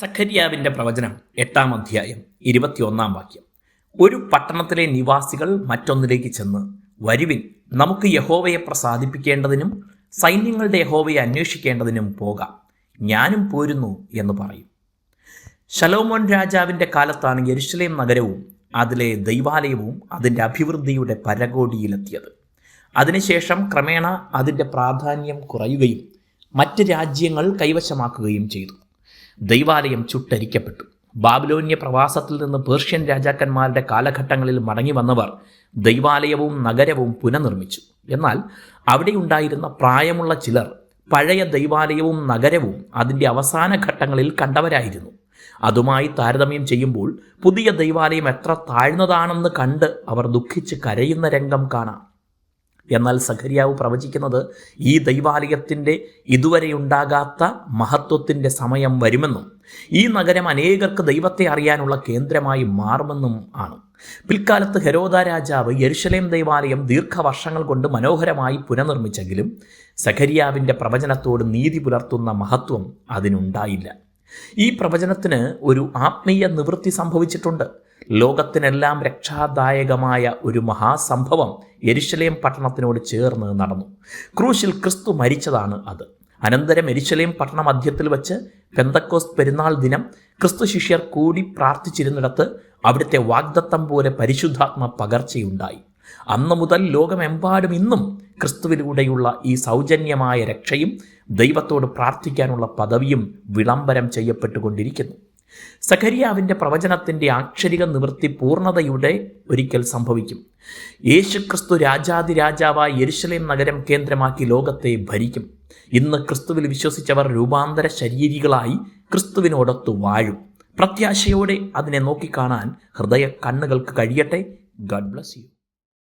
സഖരിയാവിന്റെ പ്രവചനം എട്ടാം അധ്യായം ഇരുപത്തിയൊന്നാം വാക്യം. ഒരു പട്ടണത്തിലെ നിവാസികൾ മറ്റൊന്നിലേക്ക് ചെന്ന് വരുവിൻ നമുക്ക് യഹോവയെ പ്രസാദിപ്പിക്കേണ്ടതിനും സൈന്യങ്ങളുടെ യഹോവയെ അന്വേഷിക്കേണ്ടതിനും പോകാം. ഞാനും പോരുന്നു എന്ന് പറയും. ശലോമോൻ രാജാവിന്റെ കാലത്താണ് യെരുഷലേം നഗരവും അതിലെ ദൈവാലയവും അതിന്റെ അഭിവൃദ്ധിയുടെ പരകോടിയിലെത്തിയത്. അതിനുശേഷം ക്രമേണ അതിന്റെ പ്രാധാന്യം കുറയുകയും മറ്റ് രാജ്യങ്ങൾ കൈവശമാക്കുകയും ചെയ്തു. ദൈവാലയം ചുട്ടരിക്കപ്പെട്ടു. ബാബിലോന്യ പ്രവാസത്തിൽ നിന്ന് പേർഷ്യൻ രാജാക്കന്മാരുടെ കാലഘട്ടങ്ങളിൽ മടങ്ങി വന്നവർ ദൈവാലയവും നഗരവും പുനർനിർമ്മിച്ചു. എന്നാൽ അവിടെയുണ്ടായിരുന്ന പ്രായമുള്ള ചിലർ പഴയ ദൈവാലയവും നഗരവും അതിന്റെ അവസാന ഘട്ടങ്ങളിൽ കണ്ടവരായിരുന്നു. അതുമായി താരതമ്യം ചെയ്യുമ്പോൾ പുതിയ ദൈവാലയം എത്ര താഴ്ന്നതാണെന്ന് കണ്ട് അവർ ദുഃഖിച്ച് കരയുന്ന രംഗം കാണാം. എന്നാൽ സഖരിയാവ് പ്രവചിക്കുന്നത് ഈ ദൈവാലയത്തിന്റെ ഇതുവരെയുണ്ടാകാത്ത മഹത്വത്തിന്റെ സമയം വരുമെന്നും ഈ നഗരം അനേകർക്ക് ദൈവത്തെ അറിയാനുള്ള കേന്ദ്രമായി മാറുമെന്നും ആണ്. പിൽക്കാലത്ത് ഹെരോദ രാജാവ് യെരുഷലേം ദൈവാലയം ദീർഘവർഷങ്ങൾ കൊണ്ട് മനോഹരമായി പുനർനിർമ്മിച്ചെങ്കിലും സഖരിയാവിന്റെ പ്രവചനത്തോട് നീതി പുലർത്തുന്ന മഹത്വം അതിനുണ്ടായില്ല. ഈ പ്രവചനത്തിന് ഒരു ആത്മീയ നിവൃത്തി സംഭവിച്ചിട്ടുണ്ട്. ലോകത്തിനെല്ലാം രക്ഷാദായകമായ ഒരു മഹാസംഭവം എരിശലേം പട്ടണത്തിനോട് ചേർന്ന് നടന്നു. ക്രൂശിൽ ക്രിസ്തു മരിച്ചതാണ് അത്. അനന്തരം എരിശലേം പട്ടണ മധ്യത്തിൽ വച്ച് പെന്തക്കോസ് പെരുന്നാൾ ദിനം ക്രിസ്തു ശിഷ്യർ കൂടി പ്രാർത്ഥിച്ചിരുന്നിടത്ത് അവിടുത്തെ വാഗ്ദത്തം പോലെ പരിശുദ്ധാത്മ പകർച്ചയുണ്ടായി. അന്ന് മുതൽ ലോകമെമ്പാടും ഇന്നും ക്രിസ്തുവിലൂടെയുള്ള ഈ സൗജന്യമായ രക്ഷയും ദൈവത്തോട് പ്രാർത്ഥിക്കാനുള്ള പദവിയും വിളംബരം ചെയ്യപ്പെട്ടുകൊണ്ടിരിക്കുന്നു. സഖരിയാവിന്റെ പ്രവചനത്തിന്റെ ആക്ഷരിക നിവൃത്തി പൂർണതയുടെ ഒരിക്കൽ സംഭവിക്കും. യേശുക്രിസ്തു രാജാതിരാജാവായി യെരുശലേം നഗരം കേന്ദ്രമാക്കി ലോകത്തെ ഭരിക്കും. ഇന്ന് ക്രിസ്തുവിൽ വിശ്വസിച്ചവർ രൂപാന്തര ശരീരികളായി ക്രിസ്തുവിനോടൊത്തു വാഴും. പ്രത്യാശയോടെ അതിനെ നോക്കിക്കാണാൻ ഹൃദയ കണ്ണുകൾക്ക് കഴിയട്ടെ. God bless you.